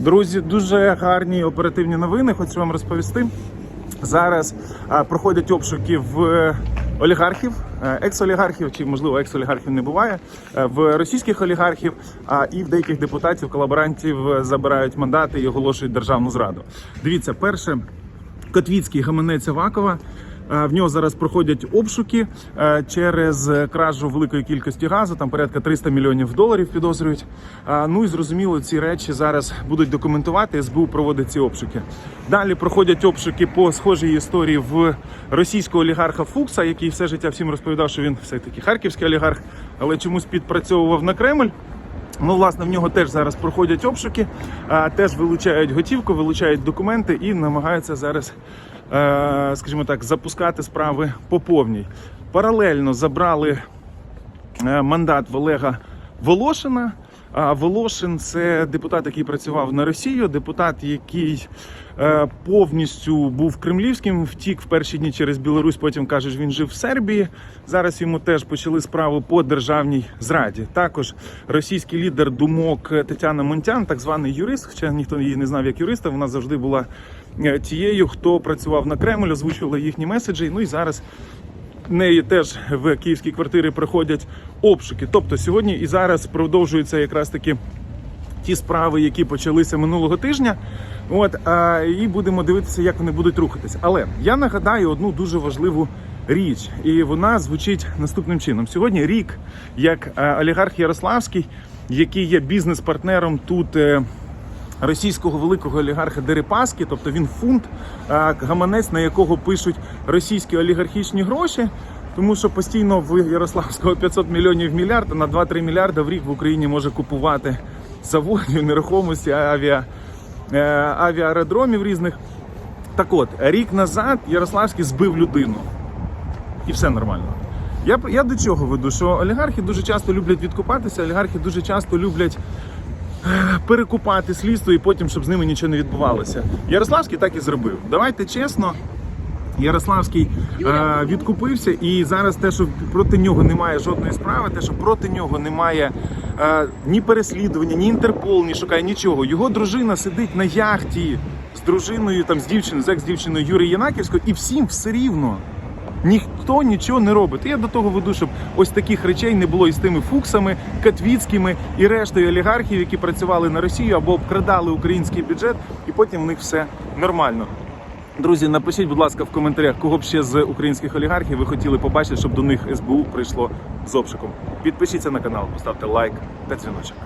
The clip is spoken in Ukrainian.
Друзі, дуже гарні оперативні новини. Хочу вам розповісти. Зараз проходять обшуки в е, олігархів, е, екс-олігархів, чи можливо екс-олігархів не буває, е, в російських олігархів, а і в деяких депутатів, колаборантів забирають мандати і оголошують державну зраду. Дивіться, перше Котвіцький гаманець Авакова. Е, В нього зараз проходять обшуки е, через кражу великої кількості газу, там порядка 300 мільйонів доларів підозрюють. Е, Ну і зрозуміло, ці речі зараз будуть документувати. СБУ проводить ці обшуки. Далі проходять обшуки по схожій історії в російського олігарха Фукса, який все життя всім розповідав, що він все таки харківський олігарх, але чомусь підпрацьовував на Кремль. Ну, власне, в нього теж зараз проходять обшуки, теж вилучають готівку, вилучають документи і намагаються зараз, скажімо так, запускати справи по повній. Паралельно забрали е, мандат в Олега Волошина. Волошин це депутат, який працював на Росію, депутат, який е, повністю був кремлівським, втік в перші дні через Білорусь. Потім каже, що він жив в Сербії. Зараз йому теж почали справу по державній зраді. Також російський лідер думок Тетяна Монтян, так званий юрист, хоча ніхто її не знав як юриста. Вона завжди була е, тією, хто працював на Кремль, озвучувала їхні меседжі. Ну і зараз неї теж в київській квартирі проходять обшуки. Тобто сьогодні і зараз продовжуються якраз таки ті справи, які почалися минулого тижня. От а, і будемо дивитися, як вони будуть рухатись. Але я нагадаю одну дуже важливу річ, і вона звучить наступним чином: сьогодні рік, як е, олігарх Ярославський, який є бізнес-партнером тут. Російського великого олігарха Дерипаски, тобто він фунт, гаманець, на якого пишуть російські олігархічні гроші. Тому що постійно в Ярославського 500 мільйонів мільярд, на 2-3 мільярди в рік в Україні може купувати заводів, нерухомості, авіа, е, авіаеродромів різних. Так от, рік назад Ярославський збив людину. І все нормально. Я, я до чого веду? Що олігархи дуже часто люблять відкупатися, олігархи дуже часто люблять перекупати слідство і потім, щоб з ними нічого не відбувалося. Ярославський так і зробив. Давайте чесно. Ярославський е, відкупився, і зараз те, що проти нього немає жодної справи, те, що проти нього немає е, ні переслідування, ні Інтерпол, ні шукає нічого. Його дружина сидить на яхті з дружиною, там з дівчиною, з екс-дівчиною Юрії Янаківською, і всім все рівно. Ніхто нічого не робить. Я до того веду, щоб ось таких речей не було із тими фуксами, катвіцькими і рештою олігархів, які працювали на Росію або обкрадали український бюджет, і потім в них все нормально. Друзі, напишіть, будь ласка, в коментарях, кого б ще з українських олігархів ви хотіли побачити, щоб до них СБУ прийшло з обшуком. Підпишіться на канал, поставте лайк та дзвіночок.